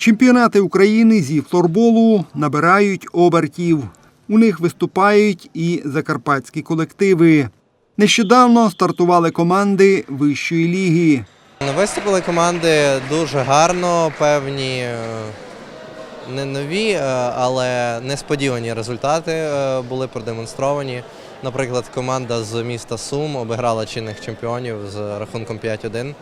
Чемпіонати України зі флорболу набирають обертів. У них виступають і закарпатські колективи. Нещодавно стартували команди вищої ліги. Виступили команди дуже гарно, певні е, не нові, е, але несподівані результати е, були продемонстровані. Наприклад, команда з міста Сум обіграла чинних чемпіонів з рахунком 5-1.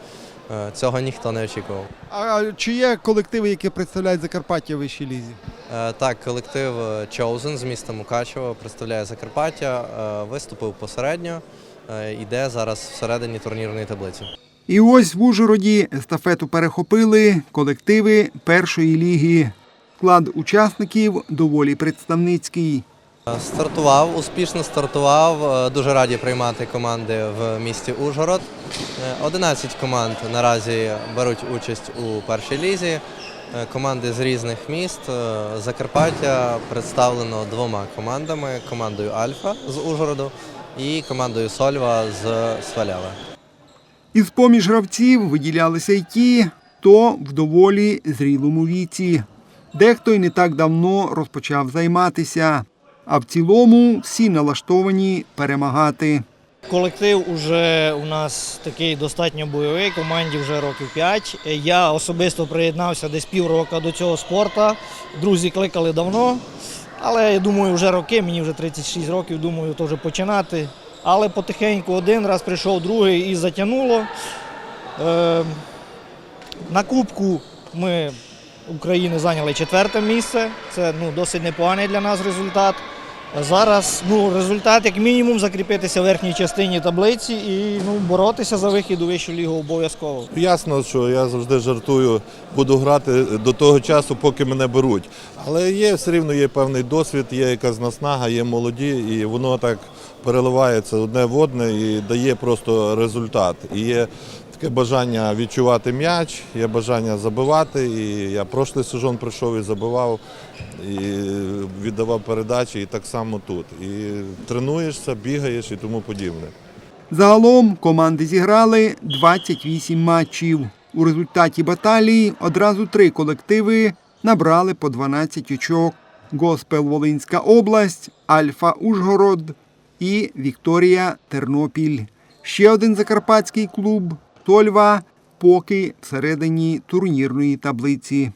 Е, Цього ніхто не очікував. А чи є колективи, які представляють Закарпаття в вищій лізі? Так, колектив Chosen з міста Мукачево представляє Закарпаття, виступив посередньо, йде зараз всередині турнірної таблиці. І ось в Ужгороді естафету перехопили колективи першої ліги. Склад учасників доволі представницький. Е, Стартував, успішно стартував. Е, Дуже раді приймати команди в місті Ужгород. Е, 11 команд наразі беруть участь у першій лізі. Е, Команди з різних міст. Е, Закарпаття представлено двома командами: командою Альфа з Ужгороду і командою Сольва з Сваляви. Із поміж гравців виділялися й ті, хто в доволі зрілому віці. Дехто й не так давно розпочав займатися, а в цілому всі налаштовані перемагати. Колектив уже у нас такий достатньо бойовий, команді вже років 5. Я особисто приєднався десь півроку до цього спорту. Друзі кликали давно, але я думаю, вже роки, мені вже 36 років, думаю, теж починати. Але потихеньку один раз прийшов другий і затягнуло. Е, на Кубку ми України зайняли четверте місце. Це ну, досить непоганий для нас результат. Зараз ну, результат як мінімум закріпитися в верхній частині таблиці і ну, боротися за вихід у вищу лігу обов'язково. Ясно, що я завжди жартую, буду грати до того часу, поки мене беруть. Але є все рівно є певний досвід, є якась наснага, є молоді, і воно так переливається одне в одне і дає просто результат. І є таке бажання відчувати м'яч, є бажання забивати. І я прошлий сезон прийшов і забивав, і віддавав передачі, і так само тут. І тренуєшся, бігаєш і тому подібне. Загалом команди зіграли 28 матчів. У результаті баталії одразу три колективи набрали по 12 очок: Госпел Волинська область, Альфа Ужгород і Вікторія Тернопіль. Ще один закарпатський клуб Тольва поки всередині турнірної таблиці.